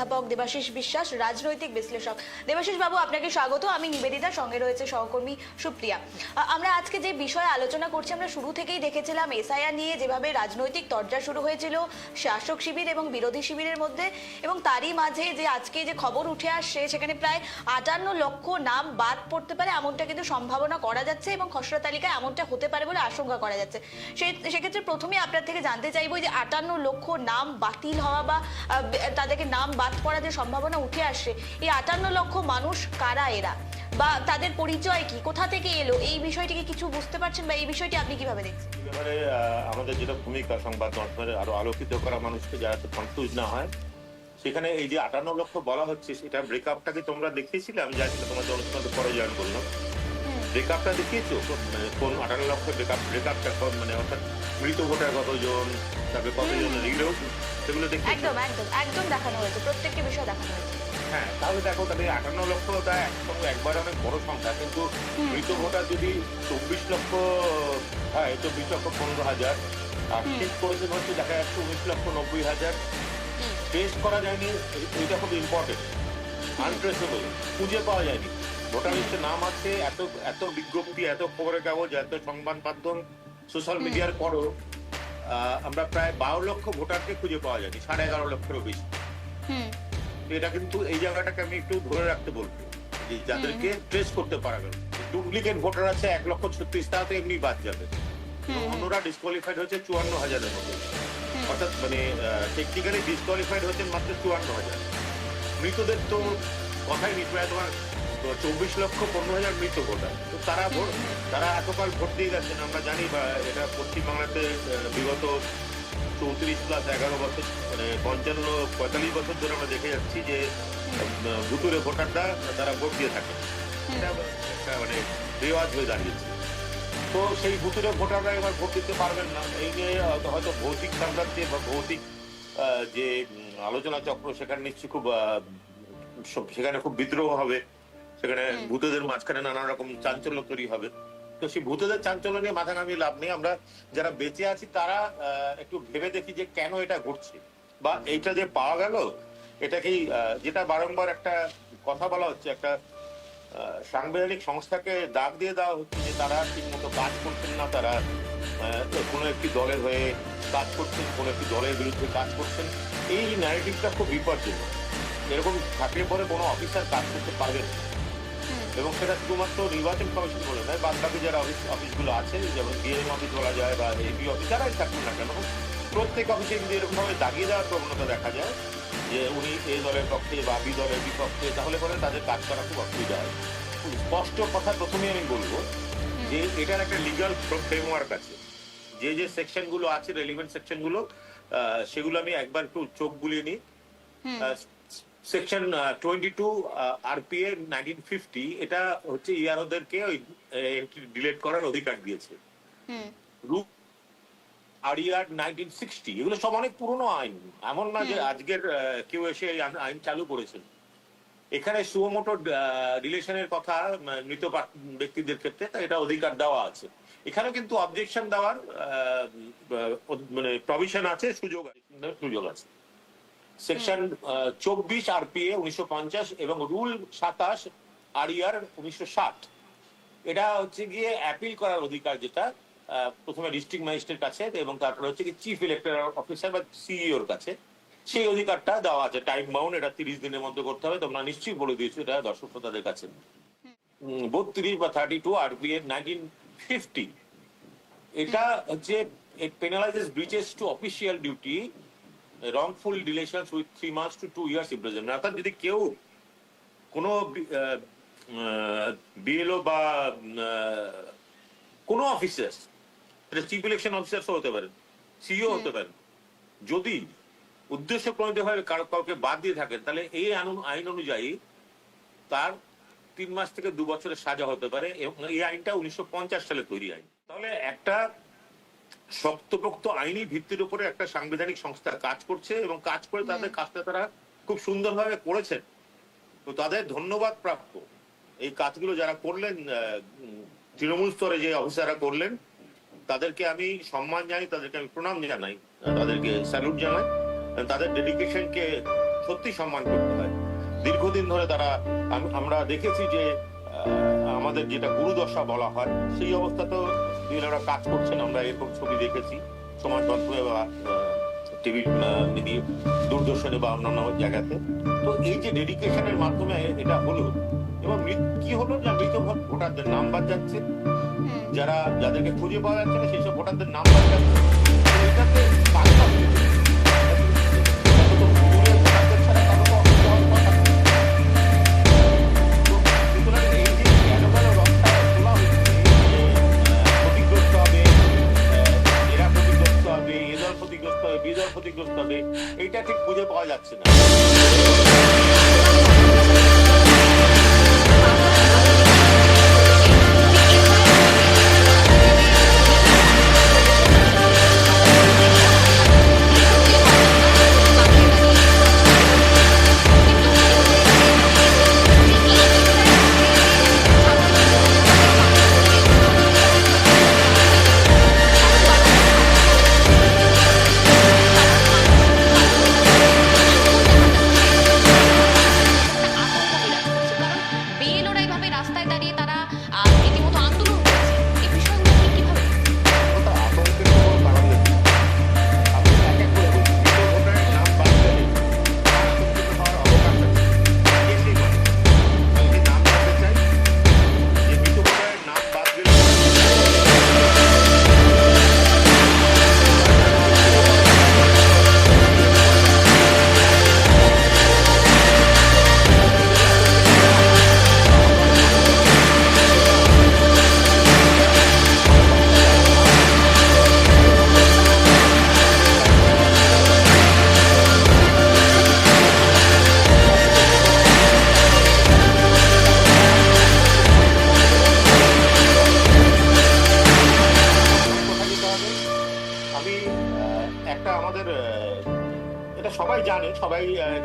অধ্যাপক দেবাশিস বিশ্বাস, রাজনৈতিক বিশ্লেষক। দেবাশিস বাবু, আপনাকে স্বাগত। আমি নিবেদিতা, সঙ্গে রয়েছে সহকর্মী সুপ্রিয়া। আমরা আজকে যে বিষয়ে আলোচনা করছি, আমরা শুরু থেকেই দেখেছিলাম এসআইআর নিয়ে যেভাবে রাজনৈতিক তরজা শুরু হয়েছিল শাসক শিবির এবং বিরোধী শিবিরের মধ্যে এবং তারই মাঝে যে আজকে যে খবর উঠে আসছে, সেখানে প্রায় আটান্ন লক্ষ নাম বাদ পড়তে পারে, এমনটা কিন্তু সম্ভাবনা করা যাচ্ছে এবং খসড়া তালিকায় এমনটা হতে পারে বলে আশঙ্কা করা যাচ্ছে। সেক্ষেত্রে প্রথমে আপনার থেকে জানতে চাইব যে আটান্ন লক্ষ নাম বাতিল হওয়া বা তাদেরকে নাম বাদ পড়ার যে সম্ভাবনা উঠে আসছে এই আটান্ন লক্ষ মানুষ কারা এরা? বা তাদের পরিচয় কি? কোথা থেকে এলো? এই বিষয়টিকে কিছু বুঝতে পারছেন বা এই বিষয়টি আপনি কীভাবে দেখছেন? এবারে আমাদের যেটা ভূমিকা সংবাদ মাধ্যমের আরও আলোকিত করা মানুষকে যাতে কনফিউজ না হয় সেখানে এই যে আটান্ন লক্ষ বলা হচ্ছে সেটা ব্রেকআপটাকে তোমরা দেখিয়েছিলে আমি না, তোমাদের অনুষ্ঠান পরে জয়েন করলাম ব্রেকআপটা দেখিয়েছো? কোন- মানে কোন আটান্ন লক্ষ ব্রেকআপ ব্রেকআপটা মানে অর্থাৎ মৃত ভোটার কতজন তারপরে কতজন রিলেও সেগুলো দেখিয়েছো? একদম একদম একদম দেখানো হয়েছে। প্রত্যেকটি বিষয় দেখানো হয়েছে। হ্যাঁ তাহলে দেখো তাহলে আটান্ন লক্ষটা একসঙ্গে একবার অনেক বড় সংখ্যা কিন্তু মৃত ভোটার যদি চব্বিশ লক্ষ হয় চব্বিশ লক্ষ পনেরো হাজার আর ঠিক করেছে হচ্ছে দেখা যাচ্ছে উনিশ লক্ষ নব্বই হাজার। টেস্ট করা যায়নি এটা খুব ইম্পর্টেন্ট আনট্রেসেবল খুঁজে পাওয়া যায়নি। ভোটার লিস্টে নাম আছে এত এত বিজ্ঞপ্তি এত খবরের কাগজ এত সংবাদ মাধ্যম সোশ্যাল মিডিয়ার পরও আমরা প্রায় বারো লক্ষ ভোটারকে খুঁজে পাওয়া যায়নি সাড়ে এগারো লক্ষেরও বেশি। এটা কিন্তু এই জায়গাটাকে আমি একটু ধরে রাখতে বলব যে যাদেরকে ট্রেস করতে পারা গেল। ডুপ্লিকেট ভোটার আছে এক লক্ষ ছত্রিশ তারা তো এমনি বাদ যাবে। অন্যরা ডিসকোয়ালিফাইড হচ্ছে চুয়ান্ন হাজারের মতো। অর্থাৎ মানে টেকনিক্যালি ডিসকোয়ালিফাইড হচ্ছেন মাত্র চুয়ান্ন হাজার। মৃতদের তো কথাই প্রায় তোমার চব্বিশ লক্ষ পনেরো হাজার মৃত ভোটার। তো তারা ভোট তারা এতকাল ভোট দিয়ে গেছেন আমরা জানি বা এটা পশ্চিমবাংলাতে বিগত চৌত্রিশ প্লাস এগারো বছর মানে পঞ্চান্ন পঁয়তাল্লিশ বছর ধরে আমরা দেখে যাচ্ছি যে ভুতুরে ভোটাররা তারা ভোট দিয়ে থাকে এটা একটা মানে রেওয়াজ হয়ে দাঁড়িয়েছে। তো সেই ভুতুরে ভোটাররা এবার ভোট দিতে পারবেন না। এই যে হয়তো হয়তো ভৌতিক সংক্রান্তি বা ভৌতিক যে আলোচনা চক্র সেখানে নিশ্চয়ই খুব সেখানে খুব বিদ্রোহ হবে। সেখানে ভূতদের মাঝখানে নানা রকম চাঞ্চল্য তৈরি হবে। তো সেই ভূতদের চাঞ্চল্য নিয়ে মাথা নামিয়ে লাভ নেই। আমরা যারা বেঁচে আছি তারা একটু ভেবে দেখি যে কেন এটা ঘটছে বা এইটা যে পাওয়া গেল এটা কি যেটা বারংবার একটা কথা বলা হচ্ছে একটা সাংবিধানিক সংস্থাকে দাগ দিয়ে দেওয়া হচ্ছে যে তারা ঠিক মতো কাজ করছেন না তারা কোনো একটি দলের হয়ে কাজ করছেন কোনো একটি দলের বিরুদ্ধে কাজ করছেন। এই ন্যারেটিভটা খুব বিপজ্জনক। এরকম থাকলে পরে কোনো অফিসার কাজ করতে পারবে না। এবং সেটা শুধুমাত্র নির্বাচন কমিশন বলে নয় বাদ বাকি যারা অফিস অফিসগুলো আছে যেমন ডিএম অফিস বলা যায় বা এবি অফিস যারাই থাকুন না কেন প্রত্যেক অফিসে যদি এরকমভাবে দাগিয়ে দেওয়ার প্রবণতা দেখা যায় যে উনি এ দলের পক্ষে বা বি দলের বিপক্ষে তাহলে পরে তাদের কাজ করা খুব অসুবিধা হয়। স্পষ্ট কথা প্রথমে আমি বলব যে এটার একটা লিগাল ফ্রেমওয়ার্ক আছে। যে যে সেকশনগুলো আছে রেলিভেন্ট সেকশনগুলো সেগুলো আমি একবার একটু চোখ বুলিয়ে নিই। Section twenty two RPA nineteen fifty এটা হচ্ছে ইয়ারোদেরকে ওই এন্ট্রি ডিলেট করার অধিকার দিয়েছে। আরিয়ার নাইনটিন সিক্সটি এগুলো সব অনেক পুরনো আইন। এমন না যে আজকের কেউ এসে আইন- চালু করেছেন এখানে সুমোটো রিলেশনের কথা মৃত ব্যক্তিদের ক্ষেত্রে এটা অধিকার দেওয়া আছে। এখানেও কিন্তু অবজেকশন দেওয়ার মানে প্রভিশন আছে সুযোগ আছে সুযোগ আছে। সেকশন চব্বিশ আরপিএ উনিশশো পঞ্চাশ এবং রুল সাতাশ আরিয়ার উনিশশো ষাট। এটা হচ্ছে গিয়ে অ্যাপিল করার অধিকার যেটা প্রথমে ডিস্ট্রিক্ট ম্যাজিস্ট্রেট কাছে এবং তারপরে হচ্ছে কি চিফ ইলেকট্রাল অফিসার বা সিইওর কাছে। সেই অধিকারটা দেওয়া আছে। টাইম বাউন্ড এটা তিরিশ দিনের মধ্যে করতে হবে। তোমরা নিশ্চয়ই বলে দিয়েছ এটা দর্শক শ্রোতাদের কাছে। বত্রিশ বা thirty two RPA nineteen fifty এটা হচ্ছে penalizes breaches to official duty wrongful relations with three months to two years imprisonment. অর্থাৎ যদি কেউ কোনো বিএলও বা কোনো অফিসার চিফ ইলেকশন অফিসার হতে পারেন সিইও হতে পারেন যদি উদ্দেশ্য প্রণীতভাবে কারও কাউকে বাদ দিয়ে থাকেন তাহলে এই আইন- আইন অনুযায়ী তার তিন মাস থেকে দু বছরের সাজা হতে পারে এবং এই আইনটা উনিশশো পঞ্চাশ সালে তৈরি আইন। তাহলে একটা শক্তপোক্ত আইনি ভিত্তির উপরে একটা সাংবিধানিক সংস্থা কাজ করছে এবং কাজ করে তাদের কাজটা তারা খুব সুন্দরভাবে করেছেন। তো তাদের ধন্যবাদ প্রাপ্য। এই কাজগুলো যারা করলেন তৃণমূল স্তরে যে অফিসাররা করলেন তাদেরকে আমি সম্মান জানাই তাদেরকে আমি প্রণাম জানাই তাদেরকে স্যালুট জানাই তাদের ডেডিকেশনকে সত্যি সম্মান করতে হয়। দীর্ঘদিন ধরে তারা আমরা দেখেছি যে আমাদের যেটা গুরুদশা বলা হয় সেই অবস্থাতেও মহিলারা কাজ করছেন আমরা এরকম ছবি দেখেছি। সমাজ মাধ্যমে বা টিভি দূরদর্শনে বা অন্যান্য জায়গাতে। তো এই যে ডেডিকেশনের মাধ্যমে এটা হলো এবং মৃত- কি হলো না মৃত ভোটারদের নাম বাদ যাচ্ছে যারা যাদেরকে খুঁজে পাওয়া যাচ্ছে না সেই সব ভোটারদের নাম বাদ যাচ্ছে এটাতে পাওয়া যাচ্ছে না tadi tadi.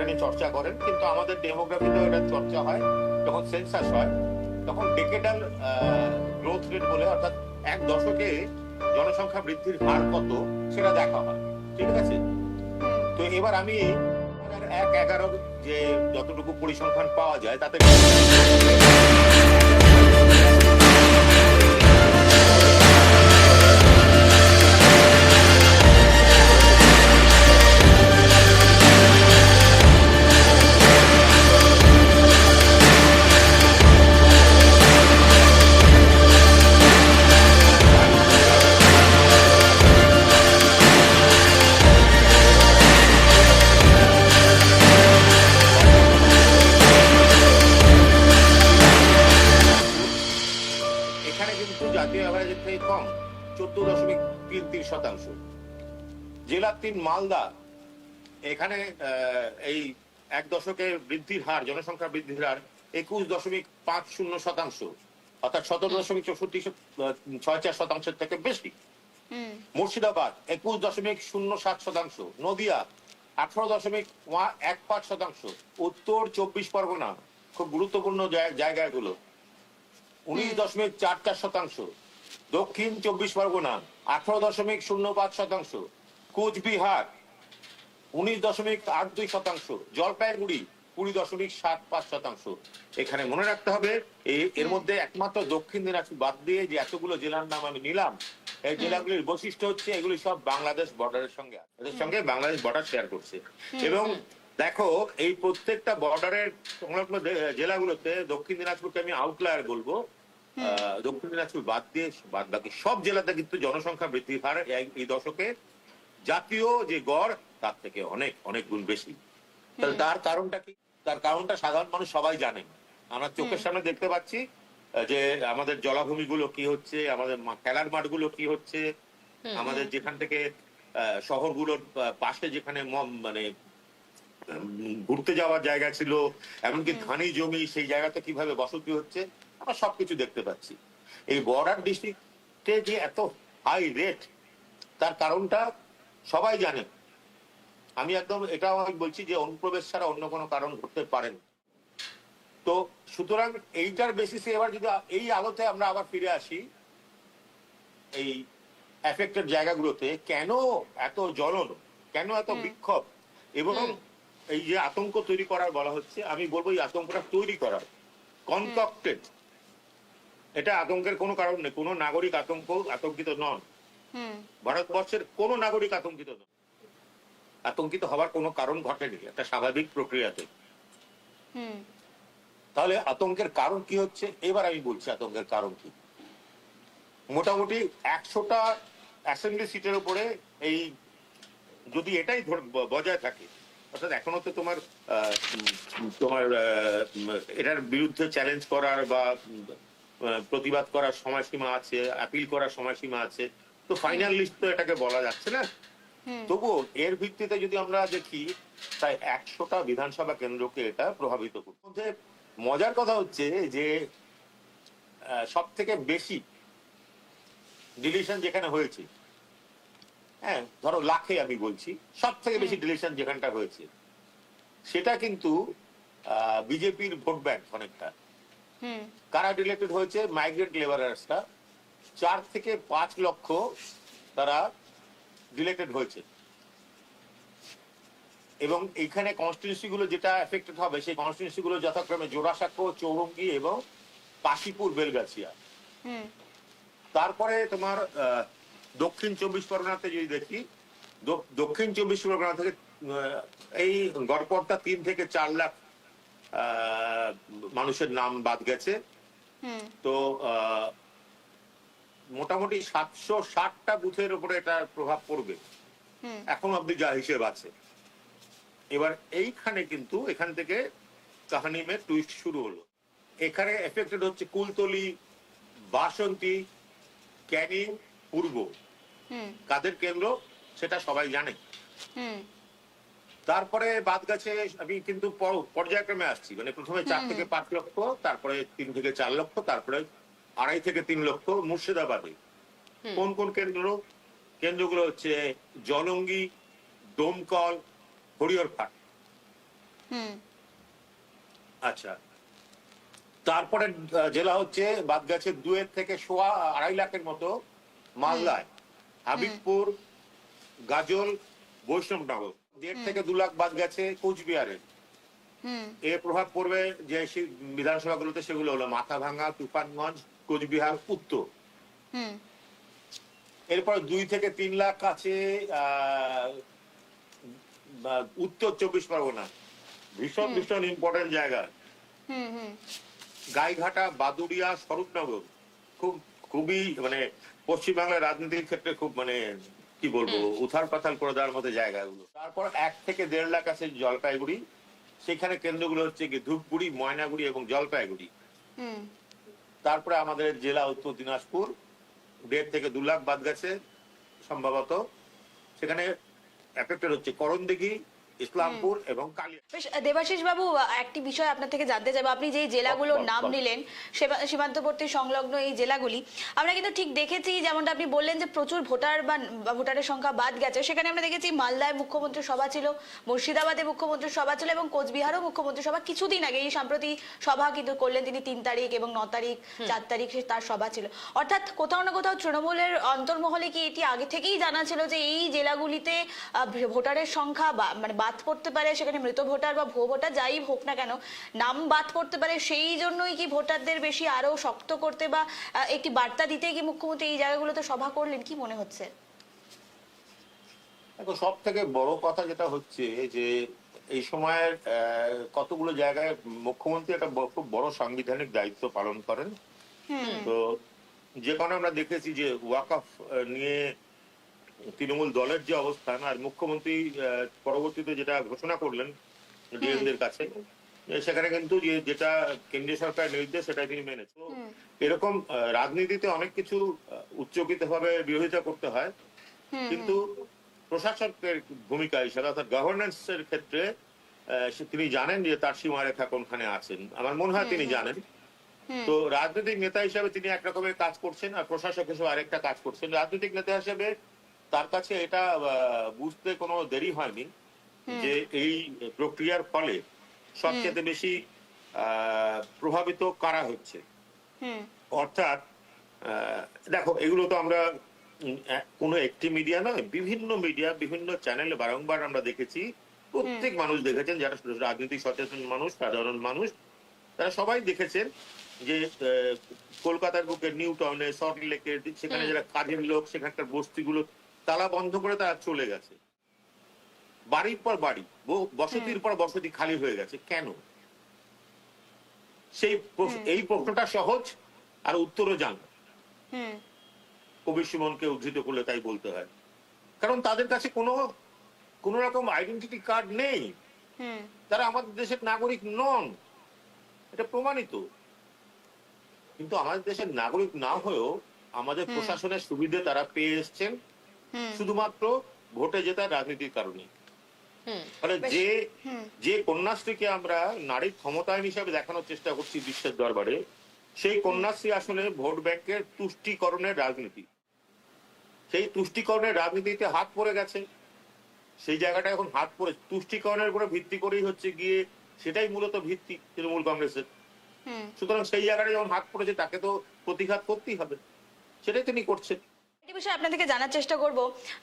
নিয়ে চর্চা করেন, কিন্তু আমাদের ডেমোগ্রাফিতেও এটা চর্চা হয়। যখন সেন্সাস হয়, তখন ডেকেডাল গ্রোথ রেট বলে অর্থাৎ এক দশকে জনসংখ্যা বৃদ্ধির হার কত, সেটা দেখা হয়। ঠিক আছে? তো এবার আমি এক এগারো যে যতটুকু পরিসংখ্যান পাওয়া যায়, তাতে দশকে বৃদ্ধির হার জনসংখ্যা বৃদ্ধির হার একুশ দশমিক পাঁচ শূন্য শতাংশ। অর্থাৎ সতেরো দশমিক চৌষট্টি ছয় চার শতাংশের থেকে বেশি। মুর্শিদাবাদ একুশ দশমিক শূন্য সাত শতাংশ। নদিয়া আঠারো দশমিক এক পাঁচ শতাংশ। উত্তর চব্বিশ পরগনা খুব গুরুত্বপূর্ণ জায়- জায়গাগুলো। উনিশ দশমিক চার চার শতাংশ। দক্ষিণ চব্বিশ পরগনা আঠারো দশমিক শূন্য পাঁচ শতাংশ। কোচবিহার উনিশ দশমিক আট দুই শতাংশ জলপাইগুড়ি কুড়ি দশমিক সাত পাঁচ শতাংশ। এখানে মনে রাখতে হবে এই- এর মধ্যে একমাত্র দক্ষিণ দিনাজপুর বাদ দিয়ে যে এতগুলো জেলার নাম আমি নিলাম এই জেলাগুলির বৈশিষ্ট্য হচ্ছে এগুলি সব বাংলাদেশ বর্ডারের সঙ্গে এদের সঙ্গে বাংলাদেশ বর্ডার শেয়ার করছে। এবং দেখো এই প্রত্যেকটা বর্ডারের সংলগ্ন জেলাগুলোতে দক্ষিণ দিনাজপুরকে আমি আউটলায়ার বলব। আহ, দক্ষিণ দিনাজপুর বাদ দিয়ে বাদ বাকি সব জেলাতে কিন্তু জনসংখ্যা বৃদ্ধির হার এই দশকে। জাতীয় যে গড় তার থেকে অনেক অনেক গুণ বেশি। তাহলে তার কারণটা কি? তার কারণটা সাধারণ মানুষ সবাই জানে। আমরা চোখের সামনে দেখতে পাচ্ছি যে আমাদের জলাভূমিগুলো কি হচ্ছে আমাদের খেলার মাঠগুলো কি হচ্ছে আমাদের যেখান থেকে শহরগুলোর পাশে যেখানে মানে ঘুরতে যাওয়ার জায়গা ছিল এমনকি ধানি জমি সেই জায়গাতে কীভাবে বসতি হচ্ছে আমরা সবকিছু দেখতে পাচ্ছি। এই বর্ডার ডিস্ট্রিক্টে যে এত হাই রেট তার কারণটা সবাই জানে। আমি একদম এটাও আমি বলছি যে অনুপ্রবেশ ছাড়া অন্য কোনো কারণ ঘটতে পারে না। তো সুতরাং এইটার বেসিসে এবার যদি এই আলোতে আমরা আবার ফিরে আসি এই এফেক্টেড জায়গাগুলোতে কেন এত জ্বলন কেন এত বিক্ষোভ এবং এই যে আতঙ্ক তৈরি করার বলা হচ্ছে আমি বলব এই আতঙ্কটা তৈরি করার কনকক্টেড এটা আতঙ্কের কোনো কারণ নেই কোনো নাগরিক আতঙ্ক আতঙ্কিত নন। হুম। ভারতবর্ষের কোনো নাগরিক আতঙ্কিত নন। আতঙ্কিত হওয়ার কোনো কারণ ঘটেনি একটা স্বাভাবিক প্রক্রিয়াতে। তাহলে আতঙ্কের কারণ কি হচ্ছে? এবার আমি বলছি আতঙ্কের কারণ কি। মোটামুটি একশোটা অ্যাসেম্বলি সিটের উপরে এই যদি এটাই বজায় থাকে অর্থাৎ এখনও তো তোমার তোমার এটার বিরুদ্ধে চ্যালেঞ্জ করার বা প্রতিবাদ করার সময়সীমা আছে আপিল করার সময়সীমা আছে তো ফাইনাল লিস্ট তো এটাকে বলা যাচ্ছে না? তবুও এর ভিত্তিতে যদি আমরা দেখি তাই একশোটা বিধানসভা কেন্দ্রকে এটা প্রভাবিত মধ্যে মজার কথা হচ্ছে যে সব থেকে বেশি ডিলিশন যেখানে হয়েছে হ্যাঁ ধরো লাখে আমি বলছি সব থেকে বেশি ডিলিশন যেখানটা হয়েছে সেটা কিন্তু বিজেপির ভোট ব্যাংক অনেকটা। হুম। কারা ডিলেক্টেড হয়েছে? মাইগ্রেন্ট লেবারার্সরা চার থেকে পাঁচ লক্ষ তারা ডিলেক্টেড হয়েছে। এবং এইখানে কনস্টিটিউন্সি গুলো যেটা এফেক্টেড হবে সেই কনস্টিটিউন্সি গুলো যথাক্রমে জোড়াসাঁকো চৌরঙ্গি এবং কাশীপুর বেলগাছিয়া। তারপরে তোমার আহ, দক্ষিণ চব্বিশ পরগনাতে যদি দেখি দক্ষিণ চব্বিশ পরগনা থেকে এই গড়পড়তা তিন থেকে চার লাখ আহ, মানুষের নাম বাদ গেছে। হুম। তো আহ, মোটামুটি সাতশো ষাটটা বুথের উপরে এটার প্রভাব পড়বে। এখন অব্দি যা হিসেব আছে। এবার এইখানে কিন্তু এখান থেকে কাহানি মে টুইস্ট শুরু হলো। এখানে এফেক্টেড হচ্ছে কুলতলি বাসন্তী ক্যানিং পূর্ব। কাদের কেন্দ্র সেটা সবাই জানে। হুম। তারপরে বাদ গেছে আমি কিন্তু পর্যায়ক্রমে আসছি। মানে প্রথমে চার থেকে পাঁচ লক্ষ তারপরে তিন থেকে চার লক্ষ তারপরে আড়াই থেকে তিন লক্ষ মুর্শিদাবাদে। কোন কোন কেন্দ্র কেন্দ্রগুলো হচ্ছে জলঙ্গি ডোমকল হরিহরপাট হুম। আচ্ছা। তারপরে জেলা হচ্ছে বাদ গেছে দুয়ের থেকে সোয়া আড়াই লাখের মতো মালদায়। হাবিবপুর গাজল বৈষ্ণবনগর। দেড় থেকে দু লাখ বাদ গেছে কোচবিহারে। হুম। এর প্রভাব পড়বে যে বিধানসভাগুলোতে সেগুলো হলো মাথাভাঙ্গা তুফানগঞ্জ কোচবিহার উত্তর এরপর দুই থেকে তিন লাখ আছে উত্তর চব্বিশ পরগনা। ভীষণ ভীষণ ইম্পর্টেন্ট জায়গা। গাইঘাটা বাদুড়িয়া স্বরূপনগর খুব খুবই মানে পশ্চিমবাংলার রাজনীতির ক্ষেত্রে খুব মানে কি বলব উথাল পাথাল করে দেওয়ার মতো জায়গাগুলো। তারপর এক থেকে দেড় লাখ আছে জলপাইগুড়ি। সেখানে কেন্দ্রগুলো হচ্ছে কি ধূপগুড়ি ময়নাগুড়ি এবং জলপাইগুড়ি। হুম। তারপরে আমাদের জেলা উত্তর দিনাজপুর, দেড় থেকে দু লাখ বাদ গেছে, সম্ভবত। সেখানে এফেক্টেড হচ্ছে করণদিঘি ইসলামপুর এবং বেশ দেবাশিস বাবু একটি বিষয় আপনার থেকে জানতে চাইব। আপনি যে জেলাগুলোর নাম নিলেন সীমান্তবর্তী সংলগ্ন এই জেলাগুলি আমরা কিন্তু ঠিক দেখেছি যেমনটা আপনি বললেন যে প্রচুর ভোটার বা ভোটারের সংখ্যা বাদ গেছে। সেখানে আমরা দেখেছি মালদায় মুখ্যমন্ত্রীর সভা ছিল মুর্শিদাবাদে মুখ্যমন্ত্রীর সভা ছিল এবং কোচবিহারও মুখ্যমন্ত্রী সভা কিছুদিন আগে এই সাম্প্রতি সভা কিন্তু করলেন তিনি তিন তারিখ এবং ন তারিখ চার তারিখ তার সভা ছিল। অর্থাৎ কোথাও না কোথাও তৃণমূলের অন্তর্মহলে কি এটি আগে থেকেই জানা ছিল যে এই জেলাগুলিতে আহ, ভোটারের সংখ্যা বা- মানে বাদ পড়তে পারে সেখানে মৃত ভোটার বা ভুয়ো ভোটার যাই হোক না কেন নাম বাদ পড়তে পারে সেই জন্যই কি ভোটারদের বেশি আরও শক্ত করতে বা একটি বার্তা দিতে কি মুখ্যমন্ত্রী এই জায়গাগুলোতে সভা করলেন? কি মনে হচ্ছে? দেখো সব থেকে বড় কথা যেটা হচ্ছে যে এই সময়ের কতগুলো জায়গায় মুখ্যমন্ত্রী একটা খুব বড় সাংবিধানিক দায়িত্ব পালন করেন। হুম। তো যে কারণে আমরা দেখেছি যে ওয়াকফ নিয়ে তৃণমূল দলের যে অবস্থান আর মুখ্যমন্ত্রী পরবর্তীতে যেটা ঘোষণা করলেন ডিএমদের কাছে সেখানে কিন্তু যেটা কেন্দ্রীয় সরকার নির্দেশ সেটা তিনি মেনেছে এরকম রাজনীতিতে অনেক কিছু উচ্চকিত ভাবে বিরোধিতা করতে হয়। কিন্তু প্রশাসকের ভূমিকা হিসাবে অর্থাৎ গভর্নেন্স এর ক্ষেত্রে তিনি জানেন যে তার সীমারেখা কোনখানে আছেন। আমার মনে হয় তিনি জানেন। তো রাজনৈতিক নেতা হিসেবে তিনি এক রকমের কাজ করছেন আর প্রশাসক হিসেবে আরেকটা কাজ করছেন। রাজনৈতিক নেতা হিসেবে তার কাছে এটা বুঝতে কোনো দেরি হয়নি যে এই প্রক্রিয়ার ফলে সবচেয়ে বেশি প্রভাবিত কারা হচ্ছে। অর্থাৎ দেখো এগুলো তো আমরা কোনো একটি মিডিয়া নয় বিভিন্ন মিডিয়া বিভিন্ন চ্যানেলে বারংবার আমরা দেখেছি। প্রত্যেক মানুষ দেখেছেন যারা রাজনীতি সচেতন মানুষ সাধারণ মানুষ তারা সবাই দেখেছেন যে আহ, কলকাতার বুকে নিউ টাউনে সল্ট লেকে সেখানে যারা কাজের লোক সেখানকার বস্তিগুলো তালা বন্ধ করে তারা চলে গেছে। বাড়ির পর বাড়ি বসতির পর বসতি খালি হয়ে গেছে। কেন? সেই এই প্রশ্নটা সহজ আর উত্তরও জানা। কবি সুমনকে উদ্ধৃত করলে তাই বলতে হয়। কারণ তাদের কাছে কোনো কোন রকম আইডেন্টিটি কার্ড নেই। হুম। তারা আমাদের দেশের নাগরিক নন। এটা প্রমাণিত। কিন্তু আমাদের দেশের নাগরিক না হয়েও আমাদের প্রশাসনের সুবিধে তারা পেয়ে এসছেন। শুধুমাত্র ভোটে জেতার রাজনীতির কারণে বেশ। যে যে কন্যাশ্রীকে আমরা নারীর ক্ষমতায়ন হিসাবে দেখানোর চেষ্টা করছি বিশ্বের দরবারে সেই কন্যাশ্রী আসলে ভোট ব্যাংকের তুষ্টিকরণের রাজনীতি। সেই তুষ্টিকরণের রাজনীতিতে হাত পড়ে গেছে। সেই জায়গাটা এখন হাত পড়ে তুষ্টিকরণের উপরে ভিত্তি করেই হচ্ছে গিয়ে সেটাই মূলত ভিত্তি তৃণমূল কংগ্রেসের। সুতরাং সেই জায়গাটা যখন হাত পড়েছে তাকে তো প্রতিঘাত করতেই হবে। সেটাই তিনি করছেন। বিষয় আপনার থেকে জানার চেষ্টা করব।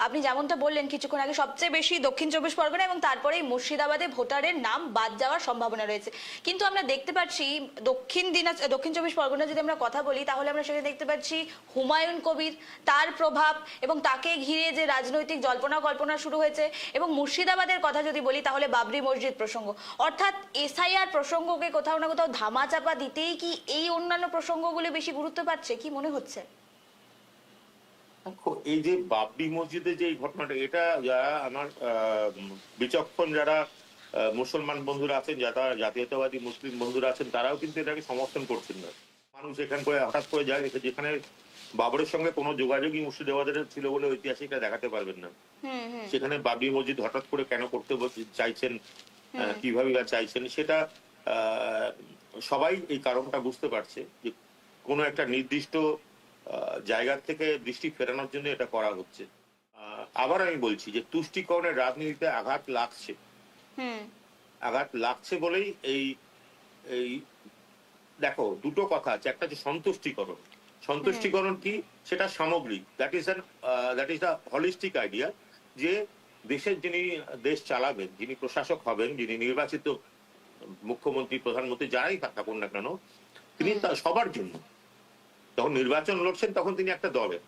আপনি যেমনটা বললেন, কিছুক্ষণ আগে সবচেয়ে বেশি দক্ষিণ চব্বিশ পরগনা এবং তারপরেই মুর্শিদাবাদে ভোটারের নাম বাদ যাওয়ার সম্ভাবনা রয়েছে। কিন্তু আমরা দেখতে পাচ্ছি দক্ষিণ দিনাজ, দক্ষিণ চব্বিশ পরগনা যদি আমরা কথা বলি, তাহলে আমরা সেখানে দেখতে পাচ্ছি হুমায়ুন কবির, তার প্রভাব এবং তাকে ঘিরে যে রাজনৈতিক জল্পনা কল্পনা শুরু হয়েছে এবং মুর্শিদাবাদের কথা যদি বলি, তাহলে বাবরি মসজিদ প্রসঙ্গ। অর্থাৎ এসআইআর প্রসঙ্গকে কোথাও না কোথাও ধামাচাপা দিতেই কি এই অন্যান্য প্রসঙ্গগুলি বেশি গুরুত্ব পাচ্ছে? কি মনে হচ্ছে? এই যে বাবরি মসজিদে যে ঘটনাটা এটা যারা আমার বিচক্ষণ যারা মুসলমান বন্ধুরা আছেন যারা জাতীয়তাবাদী মুসলিম বন্ধুরা আছেন তারাও কিন্তু এটাকে সমর্থন করছেন না। মানুষ এখান করে হঠাৎ করে যায় যেখানে বাবরের সঙ্গে কোনো যোগাযোগই মুর্শিদাবাদের ছিল বলে ঐতিহাসিকরা দেখাতে পারবেন না। সেখানে বাবরি মসজিদ হঠাৎ করে কেন করতে চাইছেন কীভাবে চাইছেন সেটা আহ, সবাই এই কারণটা বুঝতে পারছে যে কোনো একটা নির্দিষ্ট জায়গা থেকে দৃষ্টি ফেরানোর জন্য এটা করা হচ্ছে। আবার আমি বলছি যে তুষ্টিকরণের রাজনীতিতে আঘাত লাগছে। আঘাত লাগছে বলেই এই এই দেখো দুটো কথা আছে। একটা হচ্ছে সন্তুষ্টিকরণ। সন্তুষ্টিকরণ কি? সেটা সামগ্রিক। That is that is the holistic idea যে দেশের যিনি দেশ চালাবেন যিনি প্রশাসক হবেন যিনি নির্বাচিত মুখ্যমন্ত্রী প্রধানমন্ত্রী যারাই থাকুন না কেন তিনি সবার জন্য। যখন নির্বাচন লড়ছেন তখন তিনি একটা দলের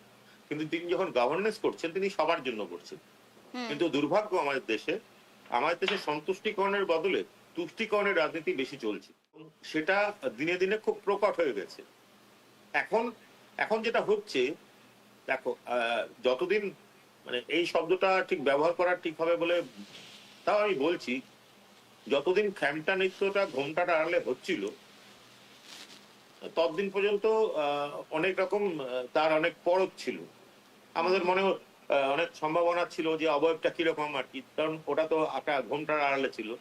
কিন্তু তিনি যখন গভর্নেন্স করছেন তিনি সবার জন্য করছেন। কিন্তু দুর্ভাগ্য আমাদের দেশে আমাদের দেশে সন্তুষ্টিকরণের বদলে তুষ্টিকরণের রাজনীতি বেশি চলছে। সেটা দিনে দিনে খুব প্রকট হয়ে গেছে। এখন এখন যেটা হচ্ছে দেখো আহ, যতদিন মানে এই শব্দটা ঠিক ব্যবহার করা ঠিক হবে বলে তাও আমি বলছি যতদিন খ্যামটা নৃত্যটা ঘোমটাটা আড়ালে হচ্ছিল ততদিন পর্যন্ত অনেক রকম তার অনেক পরত ছিল। আমাদের মনে অনেক সম্ভাবনা ছিল যে অবয়বটা কীরকম আর কি কারণ ওটা তো একটা ঘোমটার আড়ালে ছিল।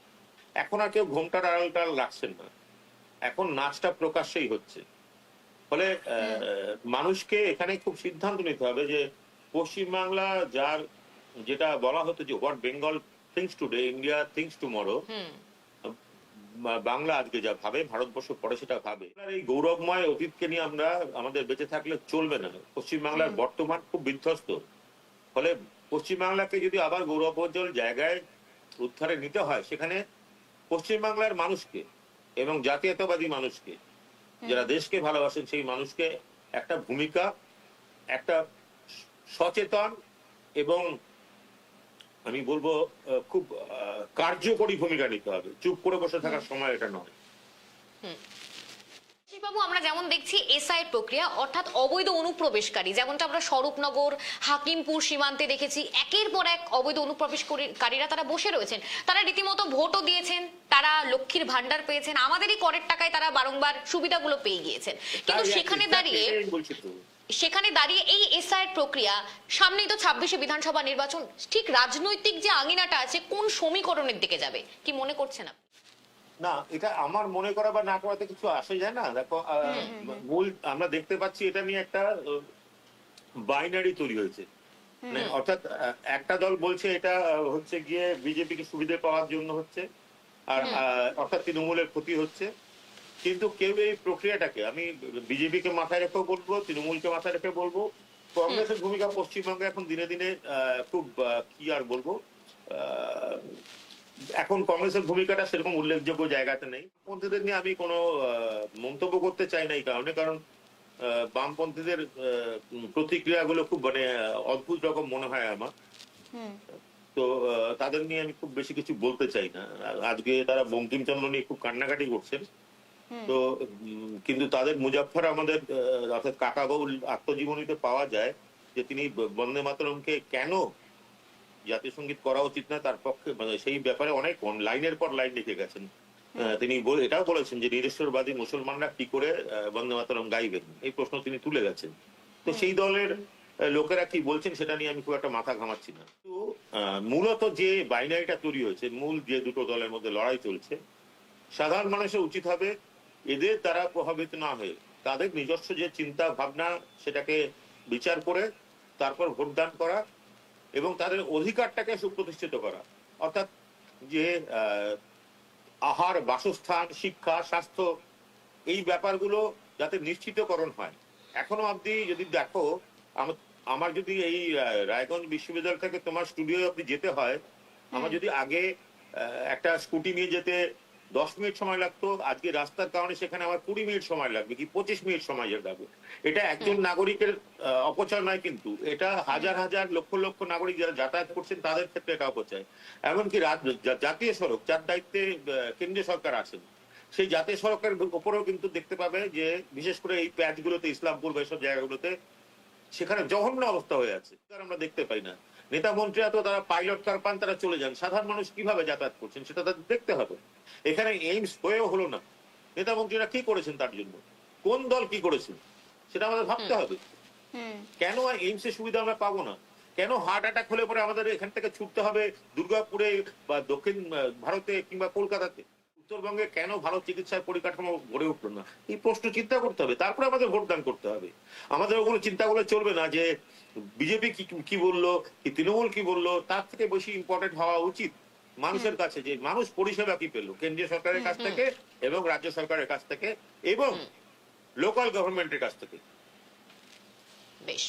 এখন আর কেউ ঘোমটার আড়ালটা আর রাখছেন না। এখন নাচটা প্রকাশ্যেই হচ্ছে। ফলে আহ, মানুষকে এখানে খুব সিদ্ধান্ত নিতে হবে যে পশ্চিমবাংলা যার যেটা বলা হতো যে what Bengal thinks today India thinks tomorrow Bangla আজকে যা ভাবে ভারতবর্ষ পরে সেটা ভাবে। এই গৌরবময় অতীতকে নিয়ে আমরা আমাদের বেঁচে থাকলে চলবে না। পশ্চিমবাংলার বর্তমান খুব বিধ্বস্ত। ফলে পশ্চিমবাংলাকে যদি আবার গৌরবোজ্জ্বল জায়গায় উদ্ধারে নিতে হয় সেখানে পশ্চিমবাংলার মানুষকে এবং জাতীয়তাবাদী মানুষকে যারা দেশকে ভালোবাসেন সেই মানুষকে একটা ভূমিকা একটা সচেতন এবং আমি বলব খুব কার্যকরী ভূমিকা নিতে হবে। চুপ করে বসে থাকার সময় এটা নয়। বাবু আমরা যেমন দেখছি এসআই প্রক্রিয়া অর্থাৎ অবৈধ অনুপ্রবেশকারী যেমনটা আমরা স্বরূপনগর হাকিমপুর সীমান্তে দেখেছি একের পর এক অবৈধ অনুপ্রবেশকারীরা তারা বসে রয়েছেন। তারা রীতিমতো ভোটও দিয়েছেন তারা লক্ষ্মীর ভান্ডার পেয়েছেন আমাদেরই করের টাকায় তারা বারংবার সুবিধাগুলো পেয়ে গিয়েছেন। কিন্তু সেখানে দাঁড়িয়ে। সেখানে দাঁড়িয়ে এই এসআইয়ের প্রক্রিয়া সামনেই তো ছাব্বিশে বিধানসভা নির্বাচন ঠিক রাজনৈতিক যে আঙিনাটা আছে কোন সমীকরণের দিকে যাবে? কি মনে করছেন আপনি? না এটা আমার মনে করা বা না করাতে কিছু আসে যায় না। দেখো মূল আমরা দেখতে পাচ্ছি এটা নিয়ে একটা বাইনারি তৈরি হয়েছে। মানে অর্থাৎ একটা দল বলছে এটা হচ্ছে গিয়ে বিজেপিকে সুবিধা পাওয়ার জন্য হচ্ছে আর অর্থাৎ তৃণমূলের ক্ষতি হচ্ছে। কিন্তু কেউ এই প্রক্রিয়াটাকে আমি বিজেপিকে মাথায় রেখে বলব তৃণমূলকে মাথায় রেখে বলব কংগ্রেসের ভূমিকা পশ্চিমবঙ্গে এখন দিনে দিনে খুব কি আর বলব এখন কংগ্রেসের ভূমিকাটা সেরকম উল্লেখযোগ্য জায়গাতে নেই। পন্থীদের নিয়ে আমি কোনো মন্তব্য করতে চাই না এই কারণে কারণ বামপন্থীদের প্রতিক্রিয়াগুলো খুব মানে অদ্ভুত রকম মনে হয় আমার। তো তাদের নিয়ে আমি খুব বেশি কিছু বলতে চাই না। আজকে তারা বঙ্কিমচন্দ্র নিয়ে খুব কান্নাকাটি করছেন। তো কিন্তু তাদের মুজাফফর আমাদের অর্থাৎ কাকা বাবুল আত্মজীবনীতে পাওয়া যায় যে তিনি বন্দে মাতরমকে কেন জাতীয় সংগীত করা উচিত না তার পক্ষে মানে সেই ব্যাপারে অনেক লাইনের পর লাইন লিখে গেছেন। তিনি এটাও বলেছেন যে নিরেশ্বরবাদী মুসলমানরা কি করে বন্দে মাতরম গাইবেন? এই প্রশ্ন তিনি তুলে গেছেন। তো সেই দলের লোকেরা কি বলছেন সেটা নিয়ে আমি খুব একটা মাথা ঘামাচ্ছি না। তো আহ, মূলত যে বাইনারিটা তৈরি হয়েছে মূল যে দুটো দলের মধ্যে লড়াই চলছে সাধারণ মানুষের উচিত হবে এদের দ্বারা প্রভাবিত না হয়ে তাদের নিজস্ব যে চিন্তা ভাবনা সেটাকে বিচার করে তারপর ভোটদান করা এবং তাদের অধিকারটাকে সুপ্রতিষ্ঠিত করা। অর্থাৎ যে আহার বাসস্থান শিক্ষা স্বাস্থ্য এই ব্যাপারগুলো যাতে নিশ্চিতকরণ হয়। এখনও অবধি যদি দেখো আমার যদি এই রায়গঞ্জ বিশ্ববিদ্যালয় থেকে তোমার স্টুডিও অবধি যেতে হয় আমার যদি আগে একটা স্কুটি নিয়ে যেতে দশ মিনিট সময় লাগতো আজকে রাস্তার কারণে সেখানে আমার কুড়ি মিনিট সময় লাগবে কি পঁচিশ মিনিট সময় লাগবে এটা একজন নাগরিকের অপচয় নয় কিন্তু এটা হাজার হাজার লক্ষ লক্ষ নাগরিক যারা যাতায়াত করছেন তাদের ক্ষেত্রে এটা অপচয়। এমনকি জাতীয় সড়ক যার দায়িত্বে কেন্দ্রীয় সরকার আছেন সেই জাতীয় সড়কের উপরেও কিন্তু দেখতে পাবে যে বিশেষ করে এই প্যাচগুলোতে ইসলামপুর বা এসব জায়গাগুলোতে সেখানে জঘন্য অবস্থা হয়ে আছে। আমরা দেখতে পাই না। নেতা মন্ত্রীরা তো তারা পাইলট কার পান তারা চলে যান। সাধারণ মানুষ কীভাবে যাতায়াত করছেন সেটা তাদের দেখতে হবে। এখানে এইমস হয়েও হলো না। নেতা মন্ত্রীরা কি করেছেন তার জন্য? কোন দল কি করেছেন সেটা আমাদের ভাবতে হবে। কেন এইমস এর সুবিধা আমরা পাবো না? কেন হার্ট অ্যাটাক হলে পরে আমাদের এখান থেকে ছুটতে হবে দুর্গাপুরে বা দক্ষিণ ভারতে কিংবা কলকাতাতে? উত্তরবঙ্গে কেন ভালো চিকিৎসার পরিকাঠামো গড়ে উঠল না? এই প্রশ্ন চিন্তা করতে হবে। তারপরে আমাদের ভোটদান করতে হবে। আমাদের ওগুলো চিন্তা করলে চলবে না যে বিজেপি কি কি বলল কি তৃণমূল কি বলল তার থেকে বেশি ইম্পর্টেন্ট হওয়া উচিত মানুষের কাছে যে মানুষ পরিষেবা কি পেল কেন্দ্রীয় সরকারের কাছ থেকে এবং রাজ্য সরকারের কাছ থেকে এবং লোকাল গভর্নমেন্টের কাছ থেকে। বেশ।